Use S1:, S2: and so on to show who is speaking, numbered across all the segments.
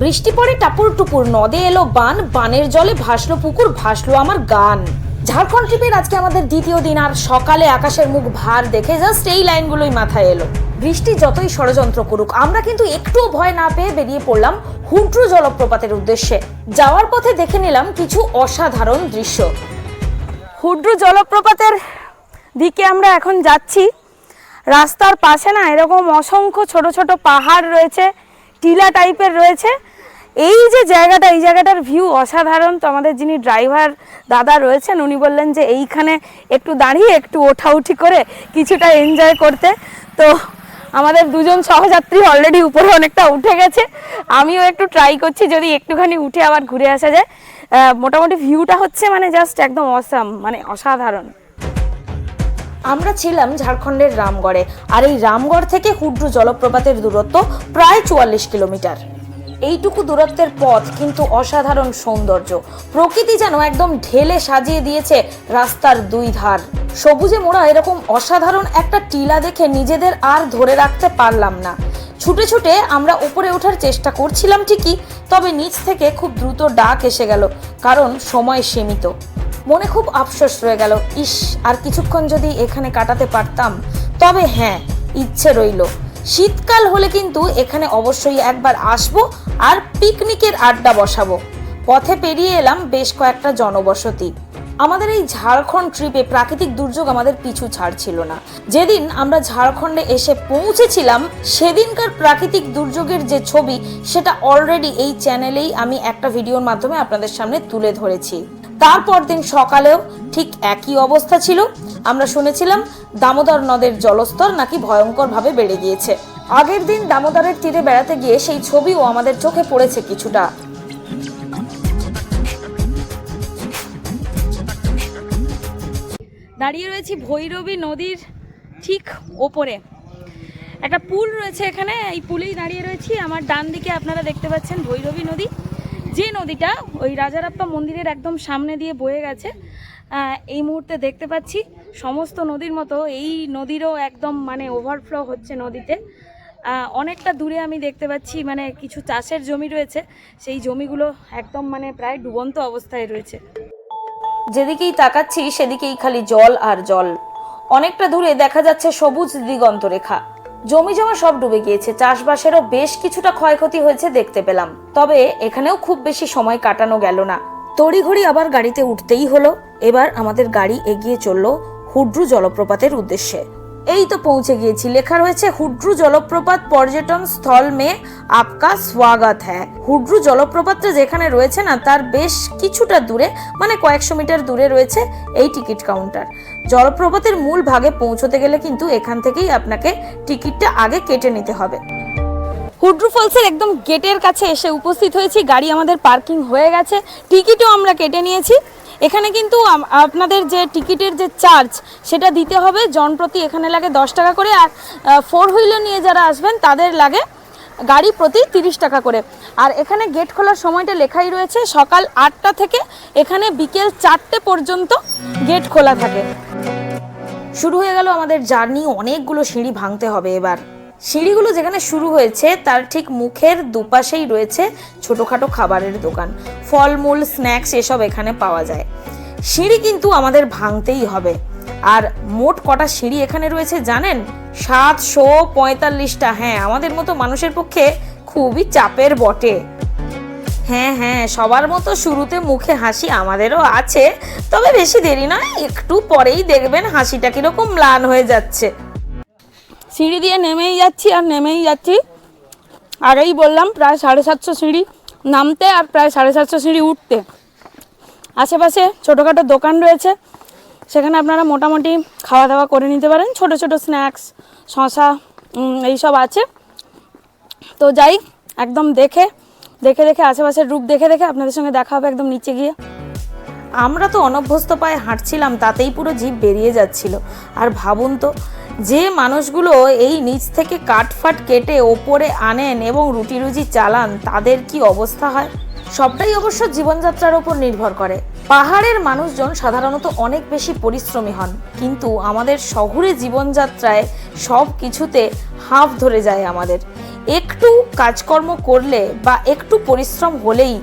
S1: বৃষ্টি পড়ে টাপুর টুপুর, নদে এলো বান, বানের জলে ভাসলো পুকুর, ভাসলো আমার গান। ঝাড়খণ্ড ট্রিপের আজকে আমাদের দ্বিতীয় দিন, আর সকালে আকাশের মুখ ভার দেখে জাস্ট এই লাইনগুলোই মাথায় এলো। বৃষ্টি যতই ষড়যন্ত্র করুক, আমরা কিন্তু একটুও ভয় না পেয়ে বেরিয়ে পড়লাম হুড্রু জলপ্রপাতের উদ্দেশ্যে। যাওয়ার পথে দেখে নিলাম কিছু অসাধারণ দৃশ্য।
S2: হুড্রু জলপ্রপাতের দিকে আমরা এখন যাচ্ছি। রাস্তার পাশে না এরকম অসংখ্য ছোট ছোট পাহাড় রয়েছে, টিলা টাইপের রয়েছে। এই যে জায়গাটা, এই জায়গাটার ভিউ অসাধারণ। তো আমাদের যিনি ড্রাইভার দাদা রয়েছেন, উনি বললেন যে এইখানে একটু দাঁড়িয়ে, একটু ওঠাউঠি করে কিছুটা এনজয় করতে। তো আমাদের দুজন সহযাত্রী অলরেডি উপরে অনেকটা উঠে গেছে। আমিও একটু ট্রাই করছি যদি একটুখানি উঠে আবার ঘুরে আসা যায়। মোটামুটি ভিউটা হচ্ছে মানে জাস্ট একদম অসাম মানে অসাধারণ।
S1: আমরা ছিলাম ঝাড়খণ্ডের রামগড়ে, আর এই রামগড় থেকে হুড্রু জলপ্রপাতের দূরত্ব প্রায় চুয়াল্লিশ কিলোমিটার। এইটুকু দূরত্বের পথ কিন্তু অসাধারণ সৌন্দর্য। প্রকৃতি যেন একদম ঢেলে সাজিয়ে দিয়েছে রাস্তার দুই ধার। সবুজে মোড়া এরকম অসাধারণ একটা টিলা দেখে নিজেদের আর ধরে রাখতে পারলাম না। ছুটে ছুটে আমরা উপরে ওঠার চেষ্টা করছিলাম ঠিকই, তবে নিচ থেকে খুব দ্রুত ডাক এসে গেল, কারণ সময় সীমিত। মনে খুব আফসোস রয়ে গেল, ইস, আর কিছুক্ষণ যদি এখানে কাটাতে পারতাম। তবে হ্যাঁ ইচ্ছে রইল। শীতকাল হলে কিন্তু এখানে অবশ্যই একবার আসব আর পিকনিকের আড্ডা বসাবো। পথে পেরিয়ে এলাম বেশ কয়েকটা জনবসতি। আমাদের এই ঝাড়খণ্ড ট্রিপে প্রাকৃতিক দুর্যোগ আমাদের পিছু ছাড়ছিল না। যেদিন আমরা ঝাড়খণ্ডে এসে পৌঁছেছিলাম, সেদিনকার প্রাকৃতিক দুর্যোগের যে ছবি, সেটা অলরেডি এই চ্যানেলেই আমি একটা ভিডিওর মাধ্যমে আপনাদের সামনে তুলে ধরেছি। তারপর দিন সকালেও ঠিক একই অবস্থা ছিল। আমরা শুনেছিলাম দামোদর নদের জলস্তর নাকি ভয়ঙ্করভাবে বেড়ে গিয়েছে। আগের দিন দামোদরের তীরে বেড়াতে গিয়ে সেই ছবিও আমাদের চোখে পড়েছে কিছুটা।
S2: দাঁড়িয়ে রয়েছি ভৈরবী নদীর ঠিক ওপরে। একটা পুল রয়েছে এখানে, এই পুলেই দাঁড়িয়ে রয়েছি। আমার ডান দিকে আপনারা দেখতে পাচ্ছেন ভৈরবী নদী। যে নদীটা ওই রাজারাপ্পা মন্দিরের একদম সামনে দিয়ে বয়ে গেছে এই মুহূর্তে দেখতে পাচ্ছি সমস্ত নদীর মতো এই নদীরও একদম মানে ওভারফ্লো হচ্ছে নদীতে। অনেকটা দূরে আমি দেখতে পাচ্ছি মানে কিছু চাষের জমি রয়েছে, সেই জমিগুলো একদম মানে প্রায় ডুবন্ত অবস্থায় রয়েছে।
S1: যেদিকেই তাকাচ্ছি, সেদিকেই খালি জল আর জল। অনেকটা দূরে দেখা যাচ্ছে সবুজ দিগন্ত রেখা। জমি জমা সব ডুবে গিয়েছে। চাষবাসেরও বেশ কিছুটা ক্ষয়ক্ষতি হয়েছে দেখতে পেলাম। তবে এখানেও খুব বেশি সময় কাটানো গেল না। তড়িঘড়ি আবার গাড়িতে উঠতেই হলো। এবার আমাদের গাড়ি এগিয়ে চলল হুড্রু জলপ্রপাতের উদ্দেশ্যে। এই তো পৌঁছে গিয়েছি। লেখা রয়েছে, হুড্রু জলপ্রপাত পর্যটন স্থল মে আপকা স্বাগত হ্যাঁ হুড্রু জলপ্রপাতটা যেখানে রয়েছে না, তার বেশ কিছুটা দূরে মানে কয়েকশো মিটার দূরে রয়েছে এই টিকিট কাউন্টার। জলপ্রপাতের মূল ভাগে পৌঁছতে গেলে কিন্তু এখান থেকেই আপনাকে টিকিটটা আগে কেটে নিতে হবে।
S2: হুড্রু ফলসের একদম গেটের কাছে এসে উপস্থিত হয়েছি। গাড়ি আমাদের পার্কিং হয়ে গেছে। টিকিটও আমরা কেটে নিয়েছি। এখানে কিন্তু আপনাদের যে টিকিটের যে চার্জ, সেটা দিতে হবে। জনপ্রতি এখানে লাগে দশ টাকা করে। আর ফোর হুইলার নিয়ে যারা আসবেন, তাদের লাগে গাড়ি প্রতি তিরিশ টাকা করে। আর এখানে গেট খোলার সময়টা লেখাই রয়েছে, সকাল আটটা থেকে এখানে বিকেল চারটে পর্যন্ত গেট খোলা থাকে।
S1: শুরু হয়ে গেল আমাদের জার্নি। অনেকগুলো সিঁড়ি ভাঙতে হবে এবার। সিঁড়িগুলো যেখানে শুরু হয়েছে, তার ঠিক মুখের দুপাশেই রয়েছে ছোটোখাটো খাবারের দোকান। ফলমূল, স্ন্যাক্স এসব এখানে পাওয়া যায়। সিঁড়ি কিন্তু আমাদের ভাঙতেই হবে। আর মোট কটা সিঁড়ি এখানে রয়েছে জানেন? সাতশো পঁয়তাল্লিশটা। হ্যাঁ আমাদের মতো মানুষের পক্ষে খুবই চাপের বটে। হ্যাঁ হ্যাঁ সবার মতো শুরুতে মুখে হাসি আমাদেরও আছে। তবে বেশি দেরি নয়, একটু পরেই দেখবেন হাসিটা কীরকম ম্লান হয়ে যাচ্ছে।
S2: সিঁড়ি দিয়ে নেমেই যাচ্ছি আর নেমেই যাচ্ছি। আগেই বললাম প্রায় সাড়ে সাতশো সিঁড়ি নামতে আর প্রায় সাড়ে সাতশো সিঁড়ি উঠতে। আশেপাশে ছোটোখাটো দোকান রয়েছে। সেখানে আপনারা মোটামুটি খাওয়া দাওয়া করে নিতে পারেন। ছোট ছোট স্ন্যাক্স শশা এইসব আছে। তো যাই, একদম দেখে দেখে দেখে আশেপাশের রূপ দেখে দেখে আপনাদের সঙ্গে দেখা হবে একদম নিচে গিয়ে।
S1: আমরা তো অনভ্যস্ত পায়ে হাঁটছিলাম, তাতেই পুরো জিভ বেরিয়ে যাচ্ছিল। আর ভাবুন তো যে মানুষগুলো এই নিচ থেকে কাঠফাট কেটে ওপরে আনেন এবং রুটি রুজি চালান, তাদের কি অবস্থা হয়? সবটাই অবশ্য জীবনযাত্রার উপর নির্ভর করে। পাহাড়ের মানুষজন সাধারণত অনেক বেশি পরিশ্রমী হন, কিন্তু আমাদের শহুরে জীবনযাত্রায় সব কিছুতে হাঁফ ধরে যায় আমাদের। একটু কাজকর্ম করলে বা একটু পরিশ্রম হলেই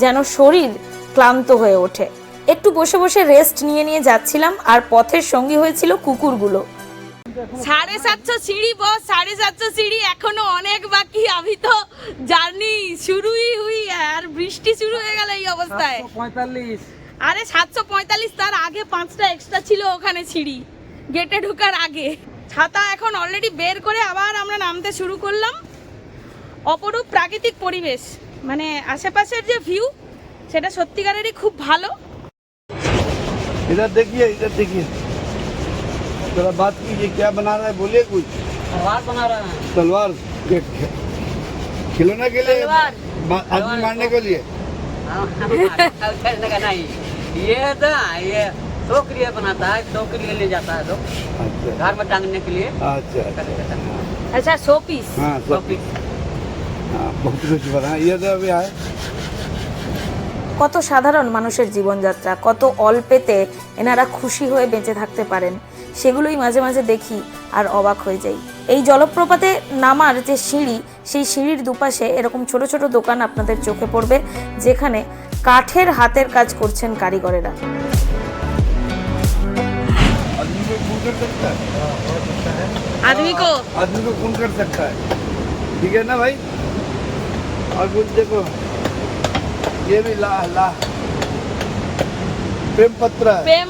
S1: যেন শরীর ক্লান্ত হয়ে ওঠে। একটু বসে বসে রেস্ট নিয়ে নিয়ে যাচ্ছিলাম, আর পথের সঙ্গী হয়েছিল কুকুরগুলো।
S2: সাড়ে সাতশো সিঁড়ি বস সাড়ে সাতশো সিঁড়ি এখনও অনেক বাকি। আমি তো জার্নি শুরুই হুই আর বৃষ্টি শুরু হয়ে গেল এই অবস্থায়। আরে সাতশো পঁয়তাল্লিশ তার আগে পাঁচটা এক্সট্রা ছিল ওখানে সিঁড়ি গেটে ঢুকার আগে। ছাতা এখন অলরেডি বের করে আবার আমরা নামতে শুরু করলাম। অপরূপ প্রাকৃতিক পরিবেশ মানে আশেপাশের যে ভিউ সেটা সত্যিকারেরই খুব ভালো।
S3: এটা দেখিয়ে এটা দেখিয়ে। जरा बात कीजिए क्या बना रहा है बोलिए कुछ
S4: तलवार बना रहे हैं
S3: तलवार के खिलौने के लिए
S2: तलवार।
S3: मा- आदमी मारने के लिए
S4: हाँ, खेलने का नहीं ये तो ये शो के लिए बनाता है शो के लिए ले जाता है लोग
S3: अच्छा
S4: घर में टांगने के लिए
S3: अच्छा अच्छा
S2: আচ্ছা শো পিস
S3: हाँ
S4: शो
S3: सब हाँ बहुत कुछ बना ये तो अभी आए
S1: কত সাধারণ মানুষের জীবনযাত্রা কত অল্পেতে এনারা খুশি হয়ে বেঁচে থাকতে পারেন সেগুলোই মাঝে মাঝে দেখি আর অবাক হয়ে যাই এই জলপ্রপাতে নামার যে সিঁড়ি সেই সিঁড়ির দুপাশে এরকম ছোট ছোট দোকান আপনাদের চোখে পড়বে যেখানে কাঠের হাতের কাজ করছেন কারিগরেরা
S3: आदमी को खून कर सकता है
S2: आदमी को
S3: आदमी को खून कर सकता है ठीक है ना भाई और कुछ देखो ये भी ला ला प्रेम पत्र है
S2: প্রেম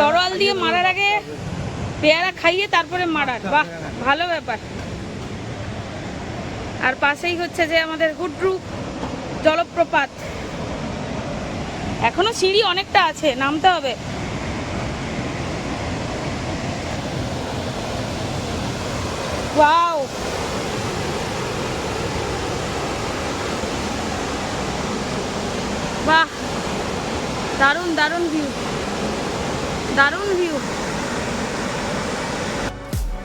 S2: তরল দিয়ে মারার আগে পেয়ারা খাইয়ে তারপরে মারার। বাহ, ভালো ব্যাপার। আর পাশেই হচ্ছে যে আমাদের হুড্রু জলপ্রপাত। এখনও সিঁড়ি অনেকটা আছে, নামতে হবে। বাহ, দারুণ দারুণ ভিউ দারুণ ভিউ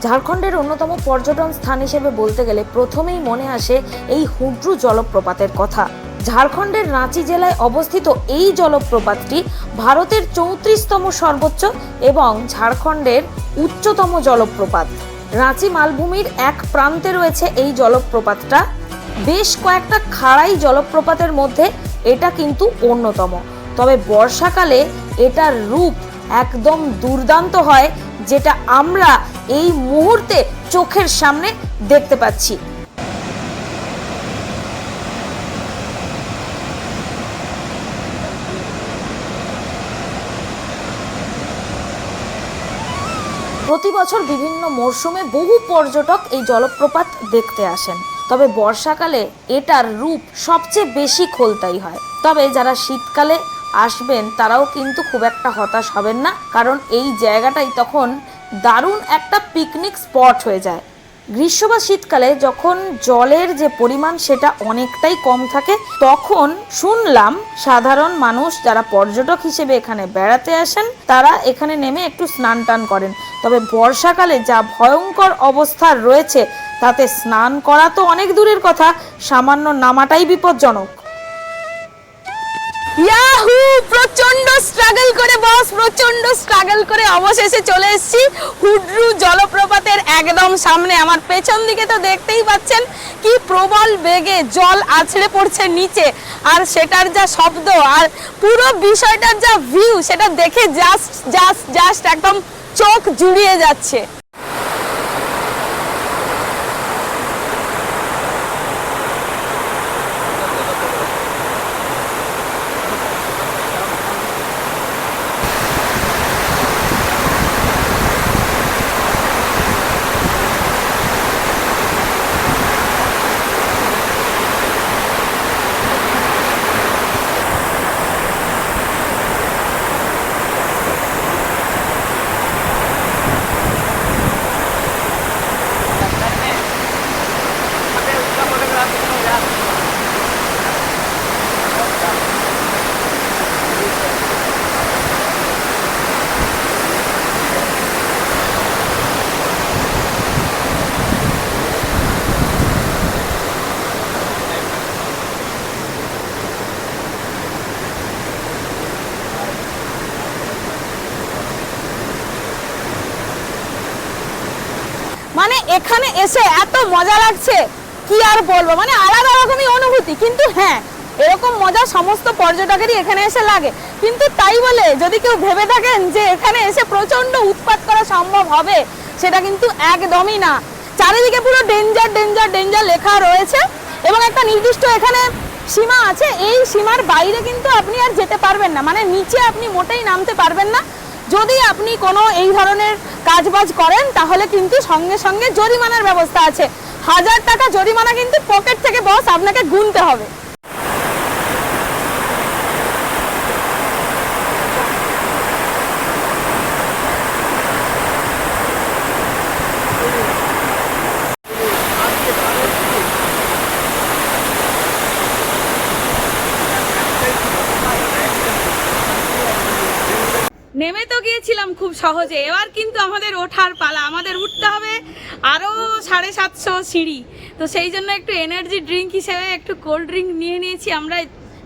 S1: ঝাড়খণ্ডের অন্যতম পর্যটন স্থান হিসেবে বলতে গেলে প্রথমেই মনে আসে এই হুড্রু জলপ্রপাতের কথা। ঝাড়খণ্ডের রাঁচি জেলায় অবস্থিত এই জলপ্রপাতটি ভারতের চৌত্রিশতম সর্বোচ্চ এবং ঝাড়খণ্ডের উচ্চতম জলপ্রপাত। রাঁচি মালভূমির এক প্রান্তে রয়েছে এই জলপ্রপাতটা। বেশ কয়েকটা খাড়াই জলপ্রপাতের মধ্যে এটা কিন্তু অন্যতম। তবে বর্ষাকালে এটার রূপ একদম দুর্দান্ত হয়, যেটা আমরা এই মুহূর্তে চোখের সামনে দেখতে পাচ্ছি। প্রতি বছর বিভিন্ন মরশুমে বহু পর্যটক এই জলপ্রপাত দেখতে আসেন। তবে বর্ষাকালে এটার রূপ সবচেয়ে বেশি খোলতাই হয়। তবে যারা শীতকালে আসবেন, তারাও কিন্তু খুব একটা হতাশ হবেন না। কারণ এই জায়গাটাই তখন দারুণ একটা পিকনিক স্পট হয়ে যায়। গ্রীষ্ম বা শীতকালে যখন জলের যে পরিমাণ সেটা অনেকটাই কম থাকে, তখন শুনলাম সাধারণ মানুষ যারা পর্যটক হিসেবে এখানে বেড়াতে আসেন, তারা এখানে নেমে একটু স্নান টান করেন। তবে বর্ষাকালে যা ভয়ঙ্কর অবস্থা রয়েছে, তাতে স্নান করা তো অনেক দূরের কথা, সামান্য নামাটাই বিপজ্জনক।
S2: ইয়াহু প্রচণ্ড স্ট্রাগল করে বস প্রচণ্ড স্ট্রাগল করে অবশেষে চলে এসেছি। হুড্রু জলপ্রপাতের একদম সামনে, আমার পেছন দিকে তো দেখতেই পাচ্ছেন কি প্রবল বেগে জল আছড়ে পড়ছে নিচে। আর সেটার যা শব্দ, আর পুরো বিষয়টার যা ভিউ সেটা দেখে জাস্ট জাস্ট জাস্ট একদম চোখ জুড়িয়ে যাচ্ছে।
S1: এখানে এসে এত মজা লাগছে, কি আর বলব? মানে আলাদা রকমই অনুভূতি, কিন্তু হ্যাঁ এরকম মজা সমস্ত পর্যটকেরই এখানে এসে লাগে। কিন্তু তাই বলে, যদি কেউ ভেবে থাকেন যে এখানে এসে প্রচণ্ড উৎপাত করা সম্ভব হবে, সেটা কিন্তু একদমই না। চারিদিকে পুরো ডেঞ্জার ডেঞ্জার ডেঞ্জার লেখা রয়েছে, এবং একটা নির্দিষ্ট এখানে সীমা আছে, এই সীমার বাইরে কিন্তু আপনি আর যেতে পারবেন না। মানে নিচে আপনি মোটেই নামতে পারবেন না যদি আপনি কোনো এই ধরনের কাজবাজ করেন, তাহলে কিন্তু সঙ্গে সঙ্গে জরিমানার ব্যবস্থা আছে। হাজার টাকা জরিমানা কিন্তু পকেট থেকে বস আপনাকে গুনতে হবে। নেমে তো গিয়েছিলাম খুব সহজে। এবার কিন্তু আমাদের ওঠার পালা। আমাদের উঠতে হবে আরও সাড়ে সাতশো সিঁড়ি। তো সেই জন্য একটু এনার্জি ড্রিঙ্ক হিসেবে একটু কোল্ড ড্রিঙ্ক নিয়ে নিয়েছি। আমরা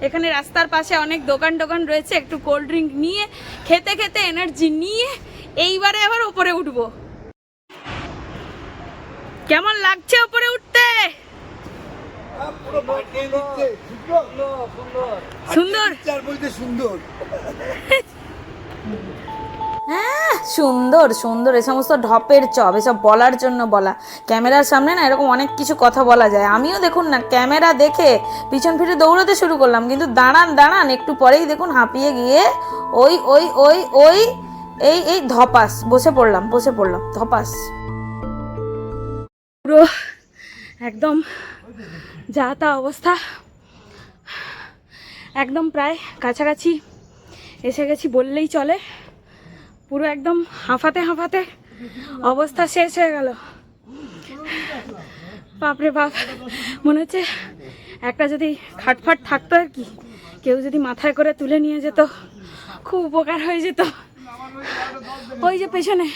S1: এখানে রাস্তার পাশে অনেক দোকান টোকান রয়েছে একটু কোল্ড ড্রিঙ্ক নিয়ে খেতে খেতে এনার্জি নিয়ে এইবারে আবার ওপরে উঠবো। কেমন লাগছে ওপরে উঠতে?
S3: সুন্দর।
S1: সুন্দর।
S2: হ্যাঁ সুন্দর সুন্দর। এ সমস্ত ঢপের চপ, এসব বলার জন্য বলা। ক্যামেরার সামনে না এরকম অনেক কিছু কথা বলা যায়। আমিও দেখুন না, ক্যামেরা দেখে পিছন ফিরে দৌড়াতে শুরু করলাম। কিন্তু দাঁড়ান দাঁড়ান, একটু পরেই দেখুন হাঁপিয়ে গিয়ে ওই ওই ওই ওই, এই এই ধপাস। বসে পড়লাম বসে পড়লাম, ধপাস।
S1: পুরো একদম যা তা অবস্থা। একদম প্রায় কাছাকাছি এসে গেছি বললেই চলে। পুরো একদম হাঁফাতে হাঁফাতে অবস্থা শেষ হয়ে গেল। বাপরে বাপ। মনে হচ্ছে একটা যদি খাটফাট থাকতো আর কি, কেউ যদি মাথায় করে তুলে নিয়ে যেত, খুব উপকার হয়ে যেত। ওই যে পেছনে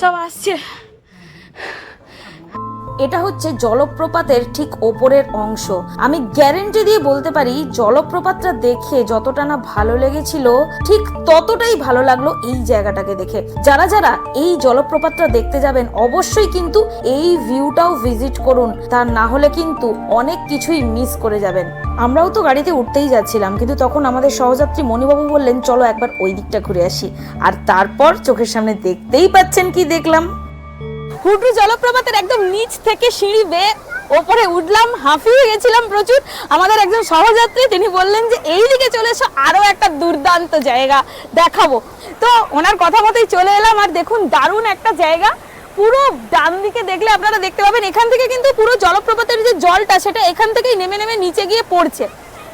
S1: সব আসছে।
S2: এটা হচ্ছে জলপ্রপাতের ঠিক ওপরের অংশ। আমি গ্যারেন্টি দিয়ে বলতে পারি, জলপ্রপাতটা দেখে যতটা না ভালো লেগেছিল, ঠিক ততটাই ভালো লাগল এই জায়গাটাকে দেখে। যারা যারা এই জলপ্রপাতটা দেখতে যাবেন, অবশ্যই কিন্তু এই ভিউটাও ভিজিট করুন। তা না হলে কিন্তু অনেক কিছুই মিস করে যাবেন। আমরাও তো গাড়িতে উঠতেই যাচ্ছিলাম, কিন্তু তখন আমাদের সহযাত্রী মণিবাবু বললেন, চলো একবার ওই দিকটা ঘুরে আসি। আর তারপর চোখের সামনে দেখতেই পাচ্ছেন কি দেখলাম।
S1: হুড্রু জলপ্রপাতের একদম নিচ থেকে সিঁড়ি বেয়ে ওপরে উঠলাম, হাঁফিয়ে গেছিলাম প্রচুর। আমাদের একজন সহযাত্রী তিনি বললেন যে এই দিকে চলে এসো আরও একটা দুর্দান্ত জায়গা দেখাবো। তো ওনার কথা মতোই চলে এলাম, আর দেখুন দারুণ একটা জায়গা। পুরো ডান দিকে দেখলে আপনারা দেখতে পাবেন, এখান থেকে কিন্তু পুরো জলপ্রপাতের যে জলটা, সেটা এখান থেকেই নেমে নেমে নিচে গিয়ে পড়ছে।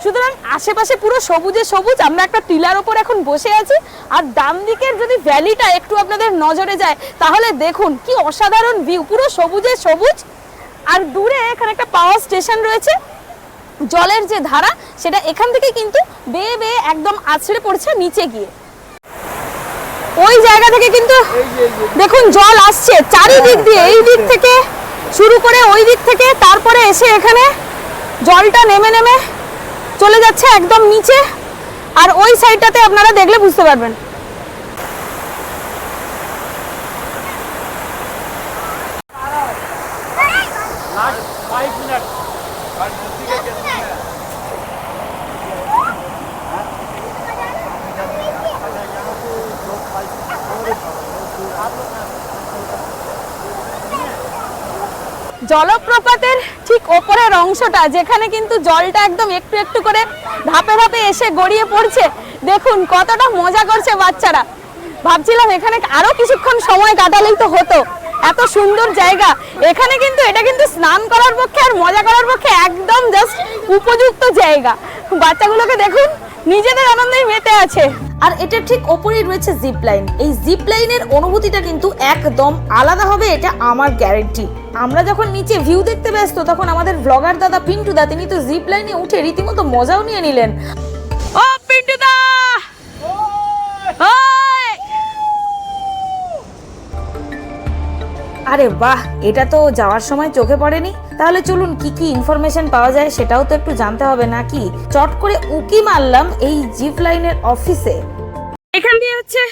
S1: সুতরাং আশেপাশে পুরো সবুজে সবুজ, আমরা একটা টিলার ওপর এখন বসে আছি। আর ডান দিকের যদি ভ্যালিটা একটু আপনাদের নজরে যায়, তাহলে দেখুন কি অসাধারণ ভিউ পুরো সবুজে সবুজ। আর দূরে এখানে একটা পাওয়ার স্টেশন রয়েছে। জলের যে ধারা, সেটা এখান থেকে কিন্তু বেয়ে বেয়ে একদম আছড়ে পড়ছে নিচে গিয়ে। ওই জায়গা থেকে কিন্তু দেখুন জল আসছে। চারিদিক দিয়ে এই দিক থেকে শুরু করে ওই দিক থেকে, তারপরে এসে এখানে জলটা নেমে নেমে চলে যাচ্ছে একদম নিচে। আর ওই সাইডটাতে আপনারা দেখলে বুঝতে পারবেন। জলপ্রপাতের ঠিক ওপরের অংশটা, যেখানে কিন্তু জলটা একদম একটু একটু করে ধাপে ধাপে এসে গড়িয়ে পড়ছে। দেখুন, কতটা মজা করছে বাচ্চারা। ভাবছিলাম এখানে আরও কিছুক্ষণ সময় কাটালেই তো হতো। এত সুন্দর জায়গা। এখানে কিন্তু এটা কিন্তু স্নান করার পক্ষে আর মজা করার পক্ষে একদম জাস্ট উপযুক্ত জায়গা। বাচ্চাগুলোকে দেখুন, নিজেদের আনন্দেই মেতে আছে।
S2: আর এটা ঠিক ওপরেই রয়েছে জিপ লাইন এই জিপ লাইনের অনুভূতিটা কিন্তু একদম আলাদা হবে এটা আমার গ্যারেন্টি আমরা যখন নিচে ভিউ দেখতে ব্যস্ত তখন আমাদের ব্লগার দাদা পিন্টু দা তিনি তো জিপ লাইনে উঠে রীতিমতো মজাও নিয়ে নিলেন।
S1: ও পিন্টু দা!
S2: আরে বাহ এটা তো যাওয়ার সময় চোখে পড়েনি। তাহলে চলুন কি কি ইনফরমেশন পাওয়া যায় সেটাও তো একটু জানতে হবে নাকি? চট করে উকি মারলাম এই জিপ লাইনের অফিসে
S1: এখান দিয়ে হচ্ছে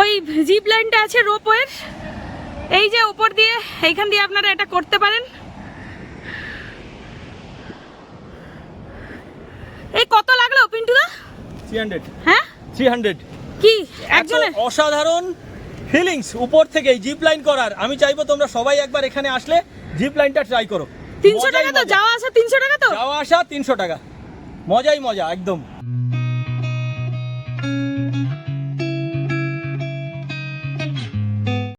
S1: ওই জিপ লাইনটা আছে রোপওয়ের এই যে উপর দিয়ে এইখান দিয়ে আপনারা এটা করতে পারেন। এই কত লাগল পিন্টুদা?
S5: থ্রি হান্ড্রেড
S1: হ্যাঁ?
S5: থ্রি হান্ড্রেড
S1: কি?
S5: এত
S1: একজনের?
S5: অসাধারণ ফিলিংস উপর থেকে জিপ লাইন করার। আমি চাইব তোমরা সবাই একবার এখানে আসলে জিপ লাইনটা ট্রাই করো।
S1: তিনশো টাকা তো। যাওয়া আসা তিনশো টাকা তো?
S5: যাওয়া আসা তিনশো টাকা। মজাই মজা একদম।